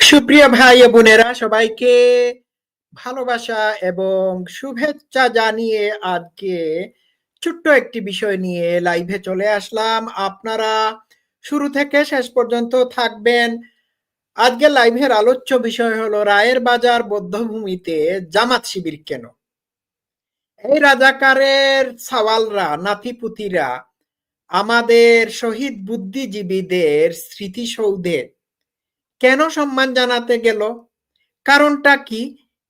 সুপ্রিয় ভাই বোনেরা, সবাইকে ভালোবাসা এবং শুভেচ্ছা জানিয়ে আজকে ছোট্ট একটি বিষয় নিয়ে লাইভে চলে আসলাম। আপনারা শুরু থেকে শেষ পর্যন্ত থাকবেন। আজকে লাইভের আলোচ্য বিষয় হলো, রায়ের বাজার বদ্ধভূমিতে জামাত শিবির কেন? এই রাজাকারের সওয়ালরা, নাতিপুতিরা আমাদের শহীদ বুদ্ধিজীবীদের স্মৃতিসৌধে কেন সম্মান জানাতে গেল? কারণটা কি?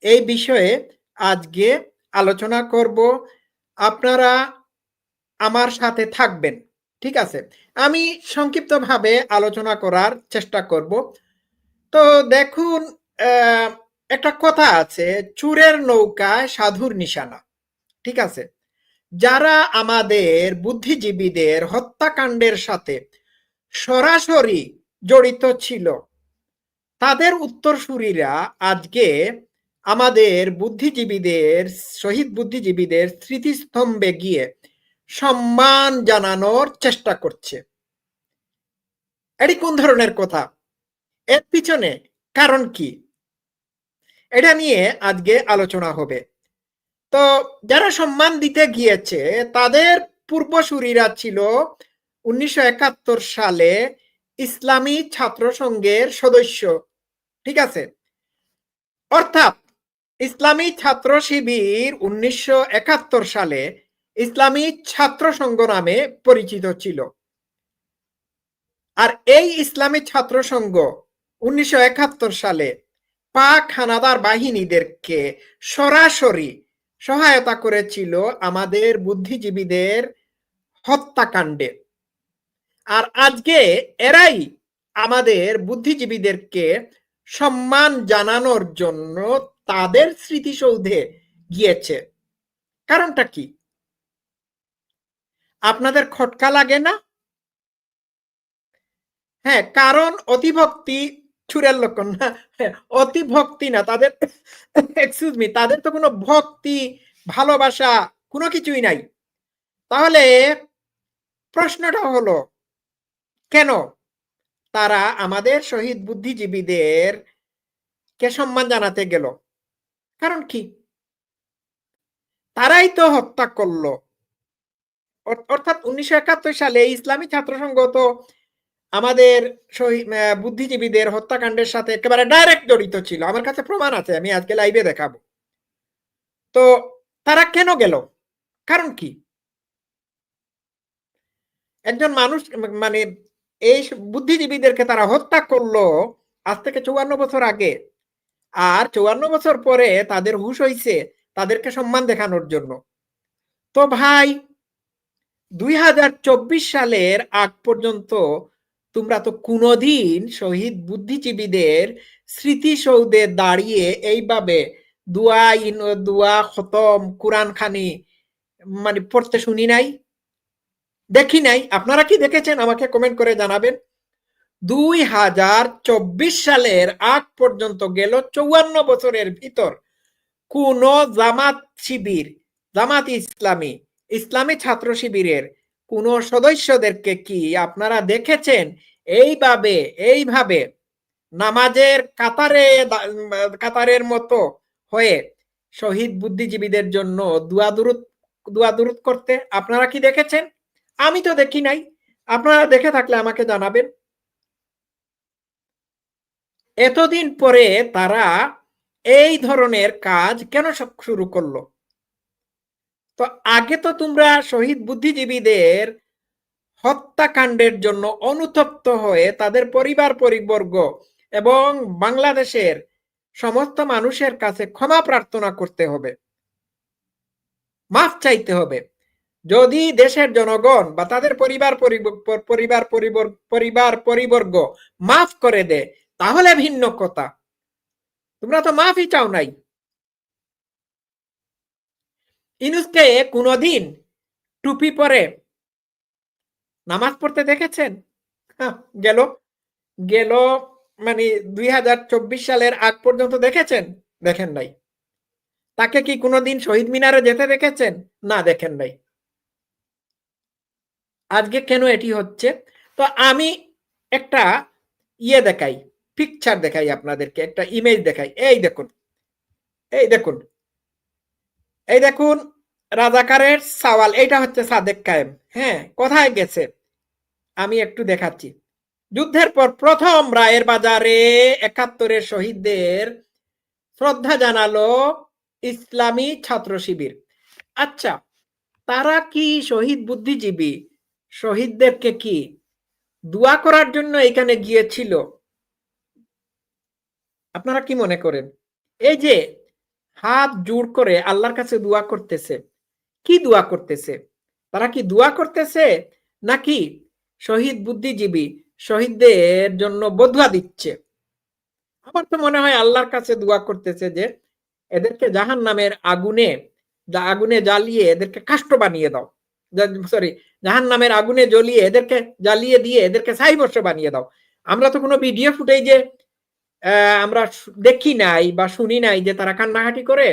এই বিষয়ে আজকে আলোচনা করব। আপনারা আমার সাথে থাকবেন, ঠিক আছে? আমি সংক্ষিপ্তভাবে আলোচনা করার চেষ্টা করব। তো দেখুন একটা কথা আছে, চুরের নৌকায় সাধুর নিশানা, ঠিক আছে? যারা আমাদের বুদ্ধিজীবীদের হত্যাকাণ্ডের সাথে সরাসরি জড়িত ছিল তাদের উত্তরসূরিরা আজকে আমাদের বুদ্ধিজীবীদের, শহীদ বুদ্ধিজীবীদের স্মৃতিস্তম্ভে গিয়ে সম্মান জানানোর চেষ্টা করছে। এটি কোন ধরনের কথা? এর পিছনে কারণ কি? এটা নিয়ে আজকে আলোচনা হবে। তো যারা সম্মান দিতে গিয়েছে, তাদের পূর্বসূরীরা ছিল উনিশশো একাত্তর সালে ইসলামী ছাত্র সংঘের সদস্য। ঠিক আছে? অর্থাৎ ইসলামী ছাত্র শিবির উনিশশো সালে ইসলামী ছাত্র সংঘ নামে পরিচিত ছিল। আর এই ইসলামী ছাত্র সংঘ উনিশশো সালে পাক হানাদার বাহিনীদেরকে সরাসরি সহায়তা করেছিল আমাদের বুদ্ধিজীবীদের হত্যাকাণ্ডে। আর আজকে এরাই আমাদের বুদ্ধিজীবীদেরকে সম্মান জানানোর জন্য তাদের স্মৃতিসৌধে গিয়েছে। কারণটা কি? আপনাদের খটকা লাগে না? হ্যাঁ কারণ অতিভক্তি ছুরের লক্ষণ না হ্যাঁ, অতিভক্তি না তাদের এক্সকিউজ মি তাদের তো কোনো ভক্তি ভালোবাসা কোনো কিছুই নাই। তাহলে প্রশ্নটা হলো কেন? তারা আমাদের শহীদ বুদ্ধিজীবীদের কে সম্মান জানাতে গেল। কারণ কি? তারাই তো হত্যা করল। অর্থাৎ উনিশশো একাত্তর সালে ইসলামী ছাত্র সংঘ তো আমাদের বুদ্ধিজীবীদের হত্যাকাণ্ডের সাথে একেবারে ডাইরেক্ট জড়িত ছিল। আমার কাছে প্রমাণ আছে, আমি আজকে লাইভে দেখাবো। তো তারা কেন গেল? কারণ কি? একজন মানুষ মানে এই বুদ্ধিজীবীদেরকে তারা হত্যা করল আজ থেকে চৌয়ান্ন বছর আগে। আর চৌয়ান্ন বছর পরে তাদের হুশ হইছে, তাদেরকে সম্মান দেখানোর জন্য। তো ভাই, দুই হাজার চব্বিশ সালের আগ পর্যন্ত তোমরা তো কোনোদিন শহীদ বুদ্ধিজীবীদের স্মৃতিসৌধে দাঁড়িয়ে এইভাবে দুয়া ইন, দুয়া খতম কোরআন খানি মানে পড়তে শুনি নাই? দেখি নাই। আপনারা কি দেখেছেন? আমাকে কমেন্ট করে জানাবেন। দুই হাজার চব্বিশ সালের আগ পর্যন্ত গেল চৌয়ান্ন বছরের ভিতর কোন জামাত শিবির, জামাত ইসলামী ইসলামী ছাত্র শিবিরের কোন সদস্যদেরকে কি আপনারা দেখেছেন? এইভাবে এইভাবে নামাজের কাতারে কাতারের মতো হয়ে শহীদ বুদ্ধিজীবীদের জন্য দুয়া দুরুদ দুয়া দুরুদ করতে আপনারা কি দেখেছেন? আমি তো দেখি নাই। আপনারা দেখে থাকলে আমাকে জানাবেন। এতদিন পরে তারা এই ধরনের কাজ কেন শুরু করল? তো আগে তো তোমরা শহীদ বুদ্ধিজীবীদের হত্যাকাণ্ডের জন্য অনুতপ্ত হয়ে তাদের পরিবার, পরিবর্গ এবং বাংলাদেশের সমস্ত মানুষের কাছে ক্ষমা প্রার্থনা করতে হবে। মাফ চাইতে হবে। যদি দেশের জনগণ বা তাদের পরিবার পরিবার পরিবার পরিবর্গ মাফ করে দে তাহলে ভিন্ন কথা। তোমরা তো মাফই চাও নাই। ইনুসকে কোনদিন টুপি পরে নামাজ পড়তে দেখেছেন? গেল। গেল মানে দুই হাজার চব্বিশ সালের আগ পর্যন্ত দেখেছেন? দেখেন নাই। তাকে কি কোনোদিন শহীদ মিনারে যেতে দেখেছেন? না, দেখেন নাই। আজকে কেন এটি হচ্ছে? তো আমি একটা ইয়ে দেখাই পিকচার দেখাই আপনাদেরকে, একটা ইমেজ দেখাই। এই দেখুন এই দেখুন এই দেখুন রাজাকারের সাওয়াল, এইটা হচ্ছে সাদেক কায়েম। হ্যাঁ কোথায় গেছে? আমি একটু দেখাচ্ছি। যুদ্ধের পর প্রথম রায়ের বাজারে একাত্তরের শহীদদের শ্রদ্ধা জানালো ইসলামী ছাত্র শিবির। আচ্ছা তারা কি শহীদ বুদ্ধিজীবী? শহীদদেরকে কি দোয়া করার জন্য এখানে গিয়েছিল? আপনারা কি মনে করেন? এই যে হাত জোর করে আল্লাহর কাছে দোয়া করতেছে, কি দোয়া করতেছে? তারা কি দোয়া করতেছে নাকি শহীদ বুদ্ধিজীবী শহীদদের জন্য বদুয়া দিচ্ছে? আমার তো মনে হয় আল্লাহর কাছে দোয়া করতেছে যে এদেরকে জাহান নামের আগুনে আগুনে জ্বালিয়ে এদেরকে কাষ্ট বানিয়ে দাও। সরি জাহান নামের আগুনে জ্বলিয়ে এদেরকে জ্বালিয়ে দিয়ে এদেরকে সাই বর্ষ বানিয়ে দাও। আমরা তো কোনো ভিডিও ফুটেজে আমরা দেখি নাই বা শুনি নাই যে তারা কান্নাকাটি করে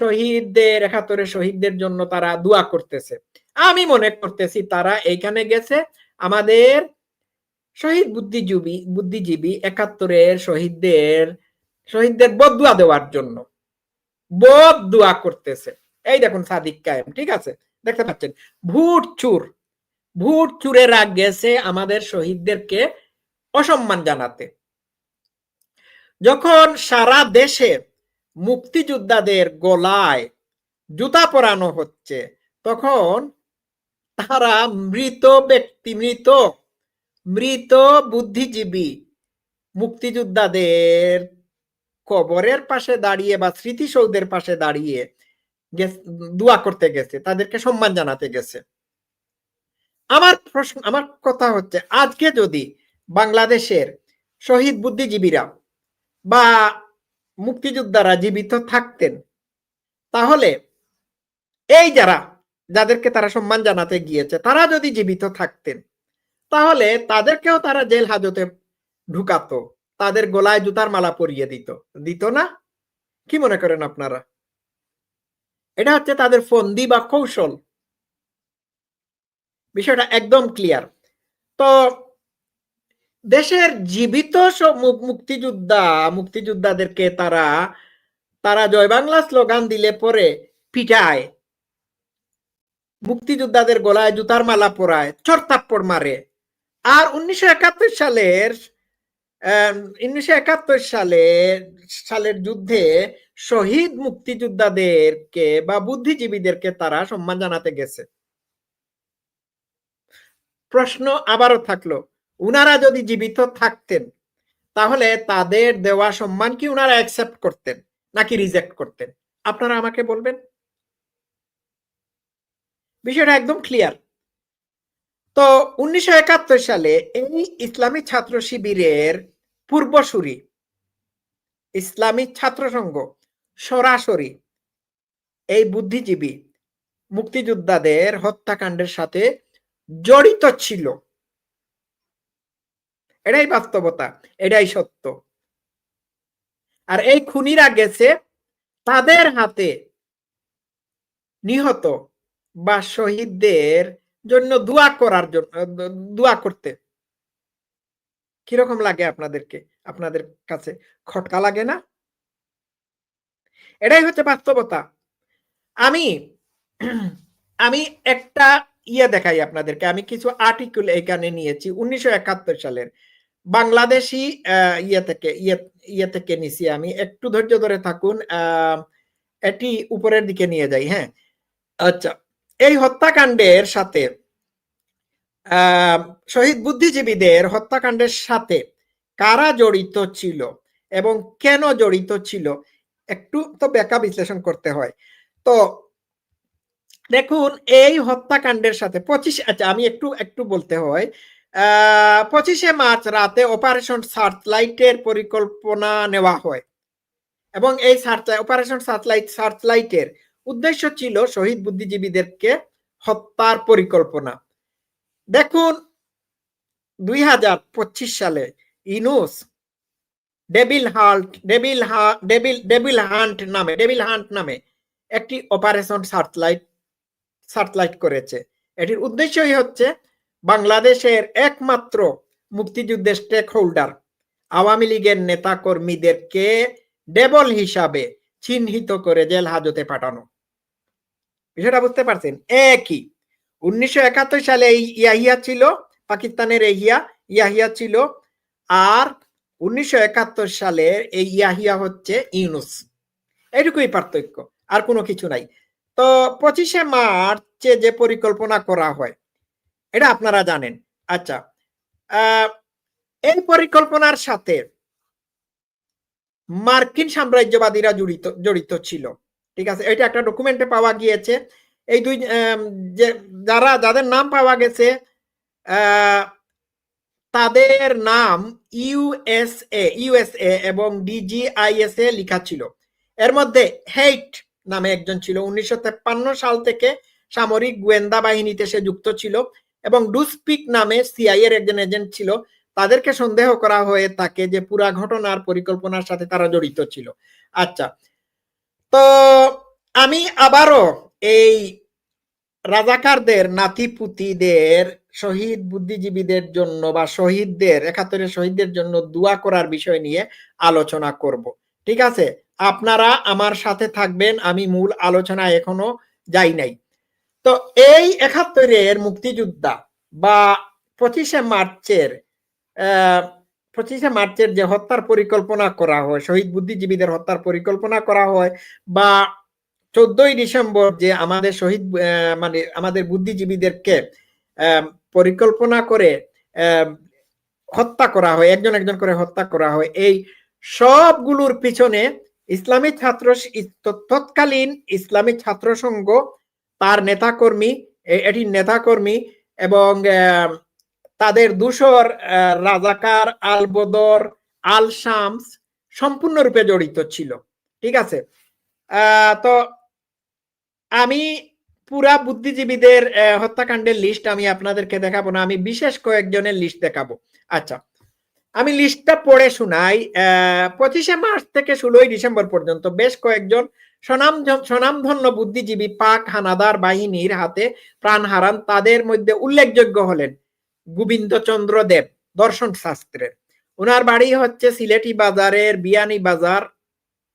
শহীদদের, একাত্তরের শহীদদের জন্য তারা দোয়া করতেছে। আমি মনে করতেছি তারা এইখানে গেছে, আমাদের শহীদ বুদ্ধিজীবী বুদ্ধিজীবী একাত্তরের শহীদদের শহীদদের বদুয়া দেওয়ার জন্য। বদ দোয়া করতেছে। এই দেখুন সাদিক কায়েম, ঠিক আছে? দেখতে পাচ্ছেন ভুট চুর। ভুট চুরেরা গেছে আমাদের শহীদদেরকে অসম্মান জানাতে। যখন সারা দেশে মুক্তিযোদ্ধাদের গলায় জুতা পরানো হচ্ছে, তখন তারা মৃত ব্যক্তি, মৃত মৃত বুদ্ধিজীবী মুক্তিযোদ্ধাদের কবরের পাশে দাঁড়িয়ে বা স্মৃতিসৌধের পাশে দাঁড়িয়ে দোয়া করতে গেছে, তাদেরকে সম্মান জানাতে গেছে। আমার প্রশ্ন, আমার কথা হচ্ছে, আজকে যদি বাংলাদেশের শহীদ বুদ্ধিজীবীরা বা মুক্তিযোদ্ধারা জীবিত থাকতেন, তাহলে এই যারা, যাদেরকে তারা সম্মান জানাতে গিয়েছে, তারা যদি জীবিত থাকতেন, তাহলে তাদেরকেও তারা জেল হাজতে ঢুকাতো, তাদের গোলায় জুতার মালা পরিয়ে দিত দিত না? কি মনে করেন আপনারা? এটা হচ্ছে তাদের ফন্দি বা কৌশল। বিষয়টা একদম ক্লিয়ার তো দেশের জীবিত মুক্তিযোদ্ধা, মুক্তিযোদ্ধাদেরকে তারা তারা জয় বাংলা স্লোগান দিলে পরে পিটায়। মুক্তিযোদ্ধাদের গলায় জুতার মালা পরায় চরতাপ্পড় মারে। আর উনিশশো একাত্তর সালের উনিশশো একাত্তর সালে, সালের যুদ্ধে শহীদ মুক্তিযোদ্ধাদেরকে বা বুদ্ধিজীবীদেরকে তারা সম্মান জানাতে গেছে। প্রশ্ন আবারও থাকল, উনারা যদি জীবিত থাকতেন, তাহলে তাদের দেওয়া সম্মান কি উনারা অ্যাকসেপ্ট করতেন নাকি রিজেক্ট করতেন? আপনারা আমাকে বলবেন? বিষয়টা একদম ক্লিয়ার তো উনিশশো একাত্তর সালে এই ইসলামী ছাত্র শিবিরের পূর্বসূরি, ইসলামী ছাত্র সংঘ সরাসরি এই বুদ্ধিজীবী মুক্তিযোদ্ধাদের হত্যাকাণ্ডের সাথে জড়িত ছিল। এটাই বাস্তবতা, এটাই সত্য। আর এই খুনিরা গেছে তাদের হাতে নিহত বা শহীদদের জন্য দোয়া করার জন্য দোয়া করতে। কীরকম লাগে আপনাদেরকে? আপনাদের কাছে খটকা লাগে না? এটাই হচ্ছে বাস্তবতা। আমি আমি একটা ইয়ে দেখাই আপনাদেরকে। আমি কিছু আর্টিকেল এখানে নিয়েছি, উনিশশো একাত্তর সালের। বাংলাদেশি ইয়ে থেকে ইয়ে ইয়ে থেকে নিছি আমি। একটু ধৈর্য ধরে থাকুন এটি উপরের দিকে নিয়ে যাই হ্যাঁ? আচ্ছা। এই হত্যাকাণ্ডের সাথে শহীদ বুদ্ধিজীবীদের হত্যাকাণ্ডের সাথে কারা জড়িত ছিল এবং কেন জড়িত ছিল, একটু তো ব্যাখ্যা বিশ্লেষণ করতে হয়। তো দেখুন, এই হত্যাকাণ্ডের সাথে পঁচিশ আচ্ছা আমি একটু একটু বলতে হয় পঁচিশে মার্চ রাতে অপারেশন সার্চলাইটের পরিকল্পনা নেওয়া হয়। এবং এই সার্চ অপারেশন সার্চলাইট, সার্চলাইটের উদ্দেশ্য ছিল শহীদ বুদ্ধিজীবীদেরকে হত্যার পরিকল্পনা। দেখুন, দুই হাজার পঁচিশ সালে Yunus devil hunt devil devil devil hunt নামে ডেবিল হান্ট নামে একটি অপারেশন সার্চলাইট সার্চলাইট করেছে। এটির উদ্দেশ্যই হচ্ছে বাংলাদেশের একমাত্র মুক্তিযুদ্ধের স্টেক হোল্ডার, আওয়ামী লীগের নেতা কর্মীদেরকে ডেবল হিসাবে চিহ্নিত করে জেল হাজতে পাঠানো। বিষয়টা বুঝতে পারছেন? একই উনিশশো একাত্তর সালে এই ইয়াহিয়া ছিল, পাকিস্তানের এহিয়া ইয়াহিয়া ছিল। আর উনিশশো একাত্তর সালের এই ইয়াহিয়া হচ্ছে ইউনুস। এটুকুই পার্থক্য, আর কোনো কিছু নাই। তো পঁচিশে মার্চে যে পরিকল্পনা করা হয়, এটা আপনারা জানেন। আচ্ছা এই পরিকল্পনার সাথে মার্কিন সাম্রাজ্যবাদীরা জড়িত জড়িত ছিল। ঠিক আছে, এটা একটা ডকুমেন্টে পাওয়া গিয়েছে। এই দুই যে যারা, যাদের নাম পাওয়া গেছে তাদের নাম ইউএসএ ইউএসএ এবং ডিজিআইএসএ লেখা ছিল। এর মধ্যে হেইট নামে একজন ছিল। উনিশশো সাল থেকে সামরিক গোয়েন্দা বাহিনীতে সে যুক্ত ছিল এবং ডুসপিক নামে সিআই এর একজন এজেন্ট ছিল। তাদেরকে সন্দেহ করা হয়ে থাকে যে পুরা ঘটনার পরিকল্পনার সাথে তারা জড়িত ছিল। আচ্ছা আমি আবারও এই রাজাকারদের নাতিপুতিদের, শহীদ বুদ্ধিজীবীদের জন্য বা শহীদদের, একাত্তরের শহীদদের জন্য দোয়া করার বিষয় নিয়ে আলোচনা করব। ঠিক আছে? আপনারা আমার সাথে থাকবেন, আমি মূল আলোচনা এখনও যাই নাই। তো এই একাত্তরের মুক্তিযোদ্ধা বা পঁচিশে মার্চের পঁচিশে মার্চের যে হত্যার পরিকল্পনা করা হয়, শহীদ বুদ্ধিজীবীদের হত্যার পরিকল্পনা করা হয় বা চোদ্দই ডিসেম্বর যে আমাদের শহীদ মানে আমাদের বুদ্ধিজীবীদেরকে পরিকল্পনা করে হত্যা করা হয়, একজন একজন করে হত্যা করা হয়, এই সবগুলোর পিছনে ইসলামী ছাত্র তৎকালীন ইসলামী ছাত্র সংঘ তার নেতাকর্মী এটির নেতাকর্মী এবং তাদের দুশোর রাজাকার আল বদর আল শামস সম্পূর্ণরূপে জড়িত ছিল। ঠিক আছে? তো আমি পুরা বুদ্ধিজীবীদের হত্যাকাণ্ডের লিস্ট আমি আপনাদেরকে দেখাবো না, আমি বিশেষ কয়েকজনের লিস্ট দেখাবো। আচ্ছা আমি লিস্টটা পড়ে শোনাই পঁচিশে মার্চ থেকে ষোলোই ডিসেম্বর পর্যন্ত বেশ কয়েকজন সনাম স্বনামধন্য বুদ্ধিজীবী পাক হানাদার বাহিনীর হাতে প্রাণ হারান, তাদের মধ্যে উল্লেখযোগ্য হলেন গোবিন্দচন্দ্র দেব, দর্শন শাস্ত্রের। ওনার বাড়ি হচ্ছে সিলেটি বাজারের বিয়ানি বাজার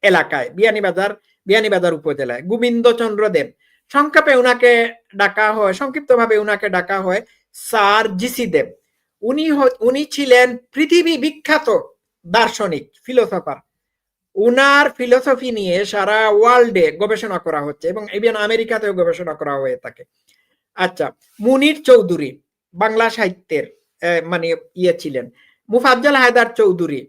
এলাকায়, বিয়ানি বাজার বিয়ানি বাজার উপজেলায়। গোবিন্দচন্দ্র দেব, সংক্ষেপে উনাকে ডাকা হয় সংক্ষিপ্ত ভাবে উনাকে ডাকা হয় স্যার জিসি দেব। উনি উনি ছিলেন পৃথিবী বিখ্যাত দার্শনিক, ফিলোসফার। উনার ফিলোসফি নিয়ে সারা ওয়ার্ল্ডে গবেষণা করা হচ্ছে এবং ইভেন আমেরিকাতেও গবেষণা করা হয়ে থাকে। আচ্ছা মুনির চৌধুরী বাংলা সাহিত্যের মানে ইয়ে ছিলেন। মুফাজ্জল হায়দার চৌধুরী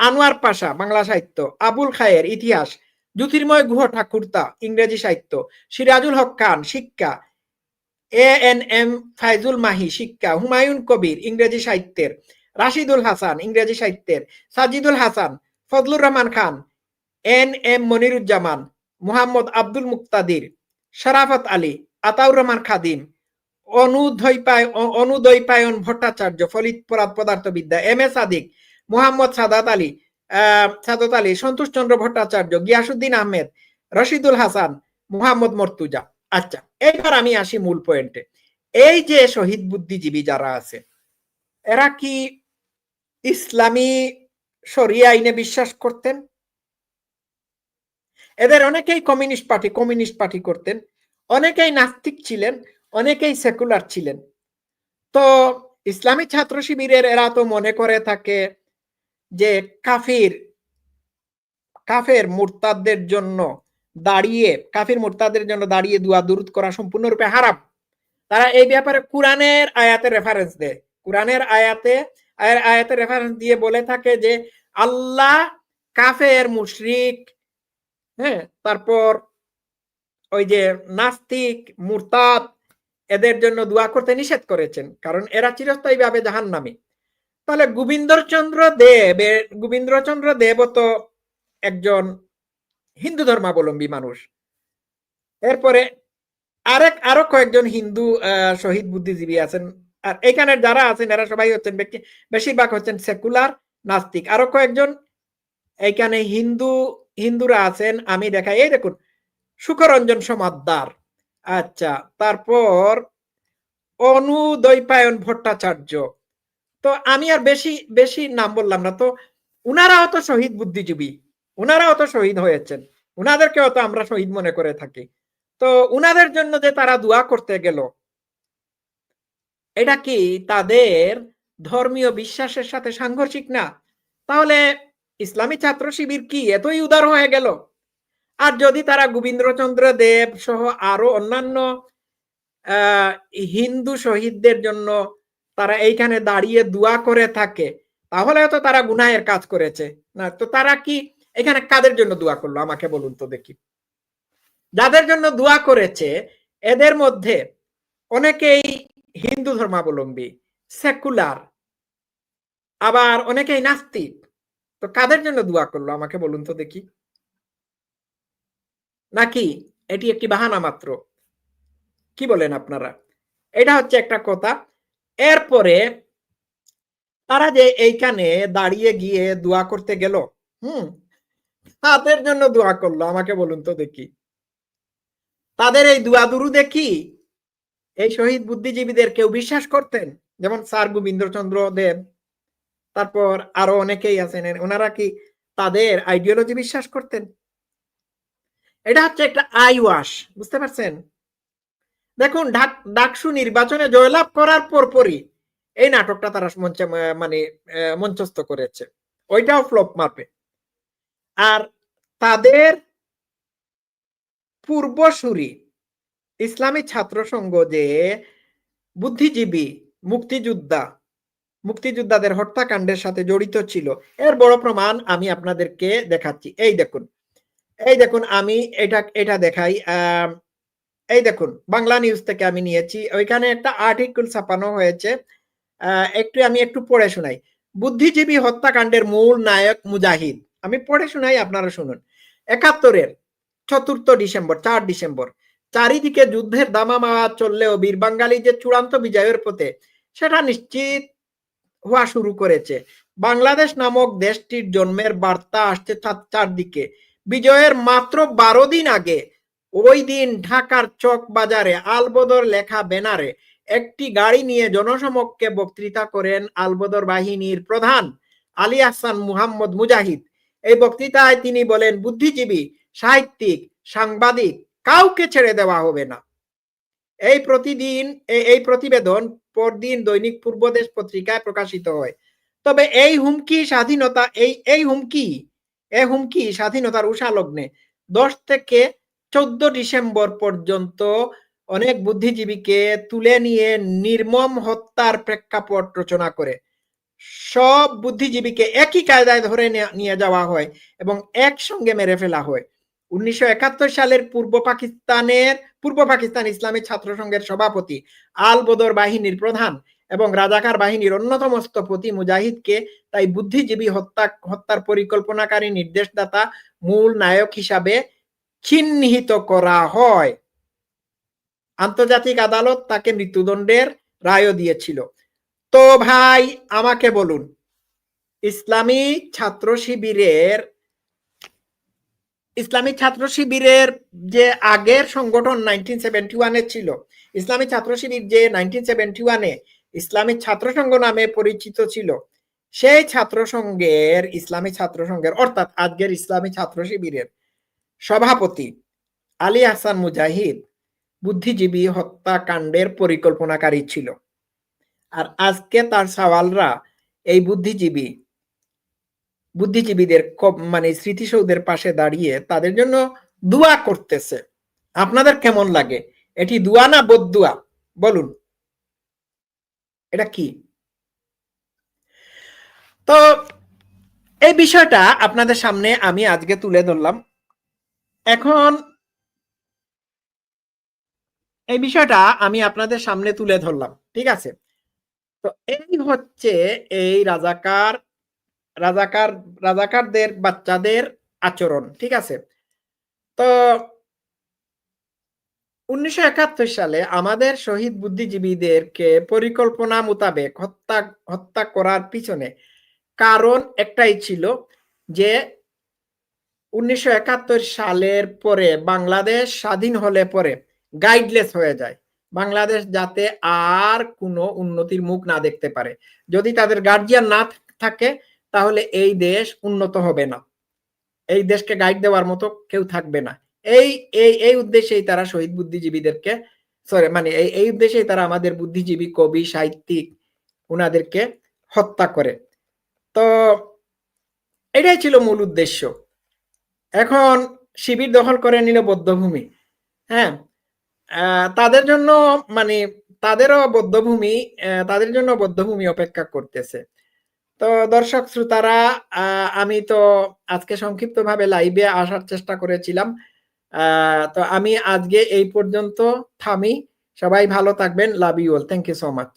আনোয়ার পাশা, বাংলা সাহিত্য, আবুল খায়ের ইতিহাস, জ্যোতির্ময় গুহ ঠাকুরতা, ইংরেজি সাহিত্য, সিরাজুল হক খান, শিক্ষা, A N M, Faizul Mahi, শিক্ষা, হুমায়ুন কবির, ইংরেজি সাহিত্যের, রাশিদুল হাসান, ইংরেজি সাহিত্যের, সাজিদুল হাসান, ফজলুর রহমান খান, এন এম মনিরুজ্জামান, মুহাম্মদ আব্দুল মুক্তাদির, শরাফত আলী, আতাউর রহমান খাদিম অনুদৈপায়ন ভট্টাচার্য, ফলিত পদার্থবিদ্যা, এম এ সাদিক, মুহাম্মদ সাদাত আলী সাদত আলী, সন্তোষ চন্দ্র ভট্টাচার্য, গিয়াসুদ্দিন আহমেদ, রশিদুল হাসান, মুহাম্মদ মর্তুজা। আচ্ছা এইবার আমি আসি মূল পয়েন্টে এই যে শহীদ বুদ্ধিজীবী যারা আছে, এরা কি ইসলামী সরিয়া আইনে বিশ্বাস করতেন? এদের অনেকেই কমিউনিস্ট পার্টি কমিউনিস্ট পার্টি করতেন। অনেকেই নাস্তিক ছিলেন। অনেকেই সেকুলার ছিলেন। তো ইসলামী ছাত্র শিবিরের এরা তো মনে করে থাকে যে কাফির, কাফের মুরতাদের জন্য দাঁড়িয়ে, কাফির মুরতাদের জন্য দাঁড়িয়ে দুয়া দূরত করা সম্পূর্ণরূপে হারাম। তারা এই ব্যাপারে কোরআনের আয়াতে রেফারেন্স দেয়। কোরআনের আয়াতে আয়াতে রেফারেন্স দিয়ে বলে থাকে যে আল্লাহ কাফের মুশরিক হ্যাঁ তারপর ওই যে নাস্তিক, মুরতাদ এদের জন্য দোয়া করতে নিষেধ করেছেন, কারণ এরা চিরস্থায়ী ভাবে জাহান নামে তাহলে গোবিন্দচন্দ্র দেব গোবিন্দচন্দ্র দেব তো একজন হিন্দু ধর্মাবলম্বী মানুষ। এরপরে আরেক, আরও কয়েকজন হিন্দু শহীদ বুদ্ধিজীবী আছেন। আর এখানে যারা আছেন, এরা সবাই হচ্ছেন ব্যক্তি বেশিরভাগ হচ্ছেন সেকুলার, নাস্তিক। আরও কয়েকজন এইখানে হিন্দু, হিন্দুরা আছেন, আমি দেখাই, এই দেখুন, সুখরঞ্জন সমাদ্দার। আচ্ছা তারপর অনুদৈপায়ন ভট্টাচার্য। তো আমি আর বেশি বেশি নাম বললাম না। তো উনারাও তো শহীদ বুদ্ধিজীবী উনারাও তো শহীদ হয়েছেন উনাদেরকেও তো আমরা শহীদ মনে করে থাকি। তো উনাদের জন্য যে তারা দোয়া করতে গেল, এটা কি তাদের ধর্মীয় বিশ্বাসের সাথে সাংঘর্ষিক না? তাহলে ইসলামী ছাত্র শিবির কি এতই উদার হয়ে গেল? আর যদি তারা গোবিন্দ্রচন্দ্র দেব সহ আরও অন্যান্য হিন্দু শহীদদের জন্য তারা এইখানে দাঁড়িয়ে দোয়া করে থাকে, তাহলে তো তারা গুনাহের কাজ করেছে। না, তো তারা কি এখানে কাদের জন্য দোয়া করল? আমাকে বলুন তো দেখি। যাদের জন্য দোয়া করেছে, এদের মধ্যে অনেকেই হিন্দু ধর্মাবলম্বী, সেকুলার, আবার অনেকেই নাস্তিক। তো কাদের জন্য দোয়া করল? আমাকে বলুন তো দেখি। নাকি এটি একটি বাহানা মাত্র? কি বলেন আপনারা? এটা হচ্ছে একটা কথা। এরপরে তারা যে এইখানে দাঁড়িয়ে গিয়ে দোয়া করতে গেল, হুম, তাদের জন্য দোয়া করল, আমাকে বলুন তো দেখি। তাদের এই দোয়া দুরু দেখি, এই শহীদ বুদ্ধিজীবীদের কেউ বিশ্বাস করতেন? যেমন স্যার গোবিন্দ্রচন্দ্র দেব, তারপর আরও অনেকেই আছেন ওনারা কি তাদের আইডিওলজি বিশ্বাস করতেন? এটা হচ্ছে একটা আই ওয়াশ, বুঝতে পারছেন? দেখুন ডাকসু নির্বাচনে জয়লাভ করার পরপরই এই নাটকটা তারা মঞ্চে মানে মঞ্চস্থ করেছে। ওইটাও ফ্লপ মারবে আর তাদের পূর্বসূরি ইসলামী ছাত্র সংঘ যে বুদ্ধিজীবী মুক্তিযোদ্ধা, মুক্তিযোদ্ধাদের হত্যাকাণ্ডের সাথে জড়িত ছিল, এর বড় প্রমাণ আমি আপনাদেরকে দেখাচ্ছি। এই দেখুন এই দেখুন, আমি এটা এটা দেখাই এই দেখুন, বাংলা নিউজ থেকে আমি নিয়েছি। ওইখানে একটা আর্টিকেল ছাপানো হয়েছে। একটু, আমি একটু পড়ে শোনাই। বুদ্ধিজীবী হত্যাকাণ্ডের মূল নায়ক মুজাহিদ। আমি পড়ে শোনাই, আপনারা শুনুন। একাত্তরের চতুর্থ ডিসেম্বর, চার ডিসেম্বর, চারিদিকে যুদ্ধের দামামা চললেও বীর বাঙালি যে চূড়ান্ত বিজয়ের পথে, সেটা নিশ্চিত হওয়া শুরু করেছে। বাংলাদেশ নামক দেশটির জন্মের বার্তা আসছে চারদিকে। বিজয়ের মাত্র বারো দিন আগে ওই দিন ঢাকার চক বাজারে আলবদর লেখা ব্যানারে একটি গাড়ি নিয়ে জনসমক্ষে বক্তৃতা করেন আলবদর বাহিনীর প্রধান আলী আহসান মুহাম্মদ মুজাহিদ। এই বক্তৃতায় তিনি বলেন, বুদ্ধিজীবী, সাহিত্যিক, সাংবাদিক, কাউকে ছেড়ে দেওয়া হবে না। এই প্রতিদিন এই প্রতিবেদন পরদিন দৈনিক পূর্বদেশ পত্রিকায় প্রকাশিত হয়। তবে এই হুমকি স্বাধীনতা, এই এই হুমকি এ হুমকি স্বাধীনতার উষা লগ্নে। দশ থেকে চোদ্দ ডিসেম্বর পর্যন্ত অনেক বুদ্ধিজীবীকে তুলে নিয়ে নির্মম হত্যার প্রেক্ষাপট রচনা করে। সব বুদ্ধিজীবীকে একই কায়দায় ধরে নিয়ে যাওয়া হয় এবং একসঙ্গে মেরে ফেলা হয়। উনিশশো একাত্তর সালের পূর্ব পাকিস্তানের, পূর্ব পাকিস্তান ইসলামী ছাত্র সংঘের সভাপতি আল বদর বাহিনীর প্রধান এবং রাজাকার বাহিনীর অন্যতম স্থপতি মুজাহিদকে তাই বুদ্ধিজীবী হত্যা, হত্যার পরিকল্পনাকারী নির্দেশদাতা মূল নায়ক হিসাবে চিহ্নিত করা হয়। আন্তর্জাতিক আদালত তাকে মৃত্যুদণ্ডের রায়ও দিয়েছিল। তো ভাই, আমাকে বলুন, ইসলামী ছাত্র শিবিরের, ইসলামী ছাত্র শিবিরের যে আগের সংগঠন নাইনটিন সেভেন্টি ওয়ানে ছিল, ইসলামী ছাত্র শিবির যে নাইনটিন সেভেন্টি ওয়ানে ইসলামী ছাত্র সংঘ নামে পরিচিত ছিল। সেই ছাত্র সংঘের ইসলামী ছাত্র সংঘের অর্থাৎ আজকের ইসলামী ছাত্র শিবিরের সভাপতি আলী হাসান মুজাহিদ বুদ্ধিজীবী হত্যাকাণ্ডের পরিকল্পনাকারী ছিল। আর আজকে তার সওয়ালরা এই বুদ্ধিজীবী, বুদ্ধিজীবীদের মানে স্মৃতিসৌধের পাশে দাঁড়িয়ে তাদের জন্য দোয়া করতেছে। আপনাদের কেমন লাগে? এটি দোয়া না বদুয়া বলুন। এটা কি? তো এই বিষয়টা আপনাদের সামনে আমি আজকে তুলে ধরলাম। এখন এই বিষয়টা আমি আপনাদের সামনে তুলে ধরলাম, ঠিক আছে? তো এই হচ্ছে এই রাজাকার রাজাকার, রাজাকারদের বাচ্চাদের আচরণ, ঠিক আছে? তো উনিশশো একাত্তর সালে আমাদের শহীদ বুদ্ধিজীবীদেরকে পরিকল্পনা মোতাবেক হত্যা হত্যা করার পিছনে কারণ একটাই ছিল যে উনিশশো একাত্তর সালের পরে বাংলাদেশ স্বাধীন হলে পরে গাইডলেস হয়ে যায়। বাংলাদেশ যাতে আর কোনো উন্নতির মুখ না দেখতে পারে। যদি তাদের গার্জিয়ান না থাকে, তাহলে এই দেশ উন্নত হবে না। এই দেশকে গাইড দেওয়ার মতো কেউ থাকবে না। এই এই এই উদ্দেশ্যেই তারা শহীদ বুদ্ধিজীবীদেরকে সরি মানে এই এই উদ্দেশ্যেই তারা আমাদের বুদ্ধিজীবী, কবি, সাহিত্যিক উনাদেরকে হত্যা করে। তো এটাই ছিল মূল উদ্দেশ্য। এখন শিবির দখল করে নিল বদ্ধভূমি। হ্যাঁ তাদের জন্য মানে তাদেরও বদ্ধভূমি তাদের জন্য বদ্ধভূমি অপেক্ষা করতেছে। তো দর্শক শ্রোতারা আমি তো আজকে সংক্ষিপ্তভাবে লাইভে আসার চেষ্টা করেছিলাম। তো আমি আজকে এই পর্যন্ত থামি। সবাই ভালো থাকবেন। Love you all thank you so much